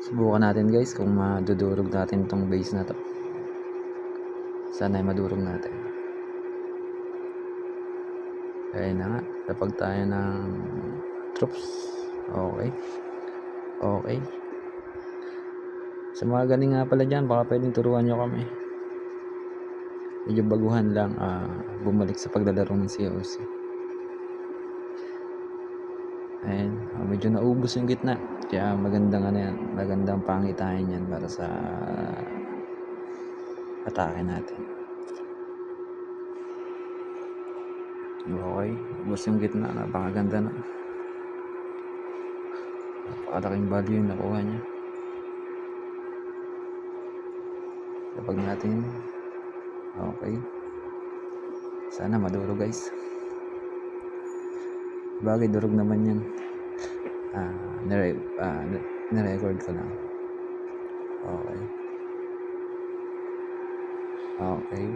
Subukan natin guys kung madudurog natin tong base na to. Sana ay madurog natin. Ayun na nga. Tapag tayo ng troops. Okay. Okay. Sa mga galing nga pala dyan, baka pwedeng turuan nyo kami. Medyo baguhan lang ah, bumalik sa paglalaro ng COC. Ayun, ah, medyo naubos yung gitna. Kaya magandang ano yan, magandang pangitain yan para sa atake natin. Okay, ubos yung gitna, napakaganda na. Napakalaking value yung nakuha niya. Kapag natin, okay. Sana maduro guys. Bagay, durog naman yan. Ah, nire ah, nirecord ko lang. Okay. Okay.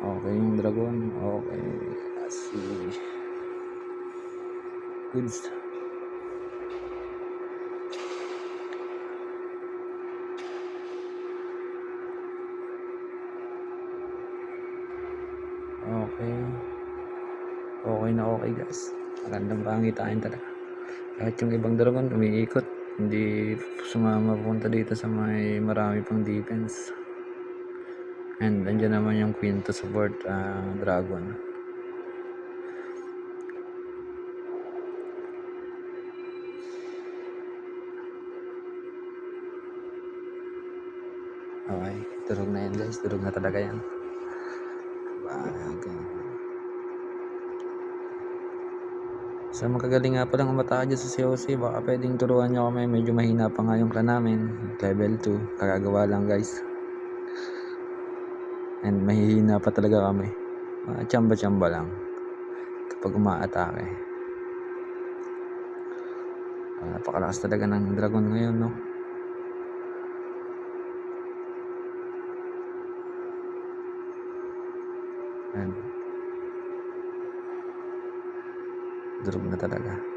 Okay yung dragon. Okay. Let's see. Goods. Okay. Okay na okay guys. Magandang pangitain talaga. Kahit yung ibang dragon umiikot. Hindi sumama punta dito sa may marami pang defense. And andyan naman yung queen to support ah, dragon. Okay, durog na yan guys. Durog na talaga yan. Bagay. Sa magkagaling nga palang umatake dyan sa COC, baka pwedeng turuan nyo kami. Medyo mahina pa nga yung clan namin. Level 2. Kakagawa lang guys. And mahihina pa talaga kami. Mga tsamba-tsamba lang. Kapag umaatake. Ah, napakalakas talaga ng dragon ngayon, no? Ayan. Durog na talaga.